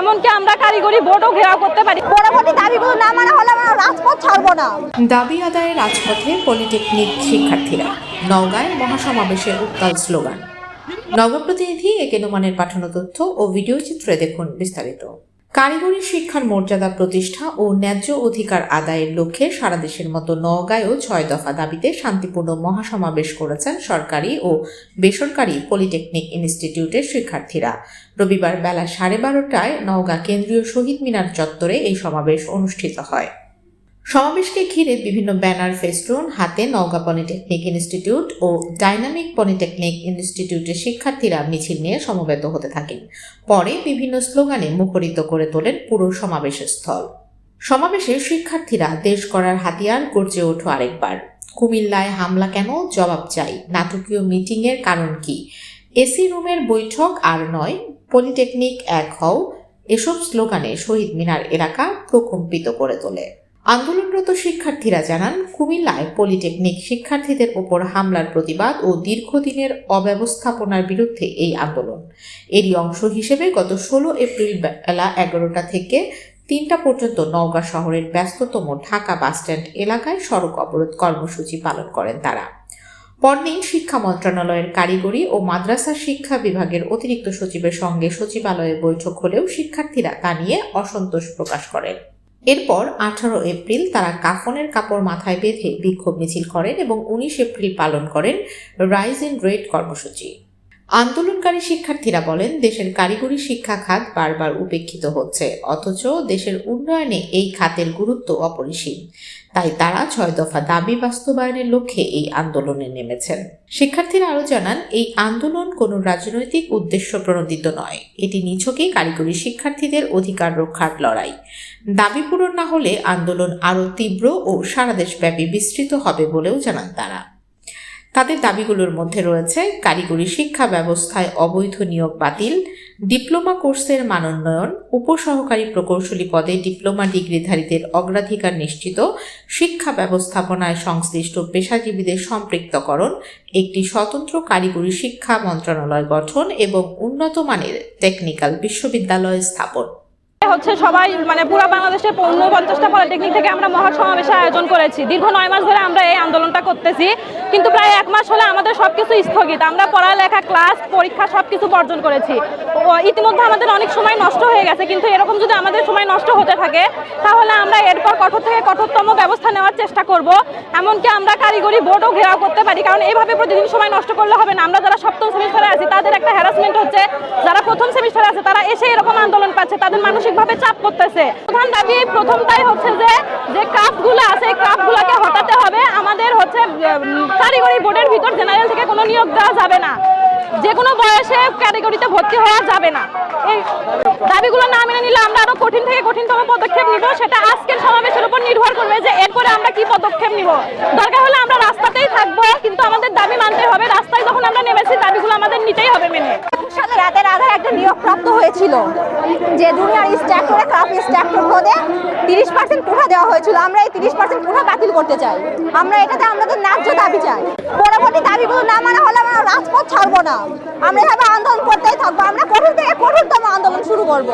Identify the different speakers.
Speaker 1: এমনকি আমরা কারিগরি বোর্ডও ঘেরাও করতে পারি।
Speaker 2: পরবর্তী দাবিগুলো না মানা হলে আমরা রাজপথ ছাড়বো না।
Speaker 3: দাবি আদায়ে রাজপথে পলিটেকনিক শিক্ষার্থীরা নওগাঁয় মহাসমাবেশের উত্তাল স্লোগান। নগর প্রতিনিধি একে নোমানের পাঠানো তথ্য ও ভিডিও চিত্রে দেখুন বিস্তারিত। কারিগরি শিক্ষার মর্যাদা প্রতিষ্ঠা ও ন্যায্য অধিকার আদায়ের লক্ষ্যে সারা দেশের মতো নওগাঁয়ও ছয় দফা দাবিতে শান্তিপূর্ণ মহাসমাবেশ করেছেন সরকারি ও বেসরকারি পলিটেকনিক ইনস্টিটিউটের শিক্ষার্থীরা। রবিবার বেলা সাড়ে বারোটায় নওগাঁ কেন্দ্রীয় শহীদ মিনার চত্বরে এই সমাবেশ অনুষ্ঠিত হয়। সমাবেশকে ঘিরে বিভিন্ন ব্যানার, ফেস্টুন, হাতে নওগাঁ পলিটেকনিক ইনস্টিটিউট ও ডাইনামিক পলিটেকনিক ইনস্টিটিউটের শিক্ষার্থীরা মিছিল নিয়ে সমবেত হতে থাকেন। পরে বিভিন্ন স্লোগানে মুখরিত করে তোলেন পুরো সমাবেশ স্থল সমাবেশে শিক্ষার্থীরা দেশ করার হাতিয়ার গর্জে ওঠো আরেকবার। কুমিল্লায় হামলা কেন? জবাব চাই। নাটকীয় মিটিংয়ের কারণ কি? এসি রুমের বৈঠক আর নয়, পলিটেকনিক এক হও, এসব স্লোগানে শহীদ মিনার এলাকা প্রকম্পিত করে তোলে। আন্দোলনরত শিক্ষার্থীরা জানান, কুমিল্লায় পলিটেকনিক শিক্ষার্থীদের ওপর হামলার প্রতিবাদ ও দীর্ঘদিনের অব্যবস্থাপনার বিরুদ্ধে এই আন্দোলন। এরই অংশ হিসেবে গত ষোলো এপ্রিল বেলা এগারোটা থেকে তিনটা পর্যন্ত নওগাঁ শহরের ব্যস্ততম ঢাকা বাসস্ট্যান্ড এলাকায় সড়ক অবরোধ কর্মসূচি পালন করেন তারা। পরদিন শিক্ষা মন্ত্রণালয়ের কারিগরি ও মাদ্রাসা শিক্ষা বিভাগের অতিরিক্ত সচিবের সঙ্গে সচিবালয়ে বৈঠক হলেও শিক্ষার্থীরা তা নিয়ে অসন্তোষ প্রকাশ করেন। এরপর আঠারো এপ্রিল তারা কাফনের কাপড় মাথায় বেঁধে বিক্ষোভ মিছিল করেন এবং উনিশ এপ্রিল পালন করেন রাইজ ইন রেড কর্মসূচি। আন্দোলনকারী শিক্ষার্থীরা বলেন, দেশের কারিগরি শিক্ষা খাত বারবার উপেক্ষিত হচ্ছে, অথচ দেশের উন্নয়নে এই খাতের গুরুত্ব অপরিসীম। তাই তারা ছয় দফা দাবি বাস্তবায়নের লক্ষ্যে এই আন্দোলনে নেমেছেন। শিক্ষার্থীরা আরও জানান, এই আন্দোলন কোনো রাজনৈতিক উদ্দেশ্য প্রণোদিত নয়। এটি নিছকই কারিগরি শিক্ষার্থীদের অধিকার রক্ষার লড়াই। দাবি পূরণ না হলে আন্দোলন আরও তীব্র ও সারা দেশব্যাপী বিস্তৃত হবে বলেও জানান তারা। তাদের দাবিগুলোর মধ্যে রয়েছে কারিগরি শিক্ষা ব্যবস্থায় অবৈধ নিয়োগ বাতিল, ডিপ্লোমা কোর্সের মানোন্নয়ন, উপসহকারী প্রকৌশলী পদে ডিপ্লোমা ডিগ্রিধারীদের অগ্রাধিকার নিশ্চিত, শিক্ষা ব্যবস্থাপনায় সংশ্লিষ্ট পেশাজীবীদের সম্পৃক্তকরণ, একটি স্বতন্ত্র কারিগরি শিক্ষা মন্ত্রণালয় গঠন এবং উন্নত মানের টেকনিক্যাল বিশ্ববিদ্যালয় স্থাপন।
Speaker 1: হচ্ছে সবাই মানে পুরো বাংলাদেশের ঊনপঞ্চাশটা পলিটেকনিক থেকে আমরা মহাসমাবেশের আয়োজন করেছি। দীর্ঘ নয় মাস ধরে আমরা এই আন্দোলনটা করতেছি। কিন্তু প্রায় এক মাস হলে আমাদের সবকিছু স্থগিত। আমরা পড়ালেখা ক্লাস পরীক্ষা সবকিছু বর্জন করেছি। ইতিমধ্যে আমাদের অনেক সময় নষ্ট হয়ে গেছে। কিন্তু এরকম যদি আমাদের সময় নষ্ট হতে থাকে, তাহলে আমরা এরপর কঠোর থেকে কঠোরতম ব্যবস্থা নেওয়ার চেষ্টা করব। এমনকি আমরা কারিগরি বোর্ডও ঘেরাও করতে পারি। কারণ এইভাবে প্রতিদিন সময় নষ্ট করলে হবে না। আমরা যারা সপ্তম সেমিস্টারে আছি, তাদের একটা হ্যারাসমেন্ট হচ্ছে। যারা প্রথম সেমিস্টারে আছে, তারা এসে এরকম আন্দোলন পাচ্ছে। তাদের মানসিকভাবে চাপ করতেছে? প্রধান দাবি প্রথমটাই হচ্ছে যে যে ক্রাফটগুলো আছে, এই ক্রাফটগুলোকে হটাতে হবে। আমাদের হচ্ছে কারিগরি বোর্ডের ভিতর জেনারেল থেকে কোনো নিয়োগ দেওয়া যাবে না। যে কোনো বয়সে ক্যাটাগরিতে ভর্তি হওয়া যাবে না। এই দাবিগুলো না মেনে নিলে আমরা আরও কঠিন থেকে কঠিনতম পদক্ষেপ নিব। সেটা আজকের সমাবেশের উপর নির্ভর করবে যে এরপরে আমরা কি পদক্ষেপ নিব। দরকার হলে আমরা রাস্তাতেই থাকব, কিন্তু আমাদের দাবি মানতে হবে। রাস্তায় যখন আমরা নেমেছি দাবিগুলো আমাদের নিতেই হবে মেনে
Speaker 2: সালে রাতের আধারে একটা নিয়োগ প্রাপ্ত হয়েছিল যে দুনিয়ার স্ট্যাক্টরে ক্রাফ স্ট্যাক্টর পদে তিরিশ পার্সেন্ট কোঠা দেওয়া হয়েছিল। আমরা এই তিরিশ পার্সেন্ট কোঠা বাতিল করতে চাই। আমরা এটাতে আমাদের ন্যায্য দাবি চাই। পরবর্তী দাবিগুলো না মানা হলে আমরা রাজপথ ছাড়বো না। আমরা এভাবে আন্দোলন করতেই থাকব। আমরা কঠোর থেকে কঠোরতম আন্দোলন শুরু করব।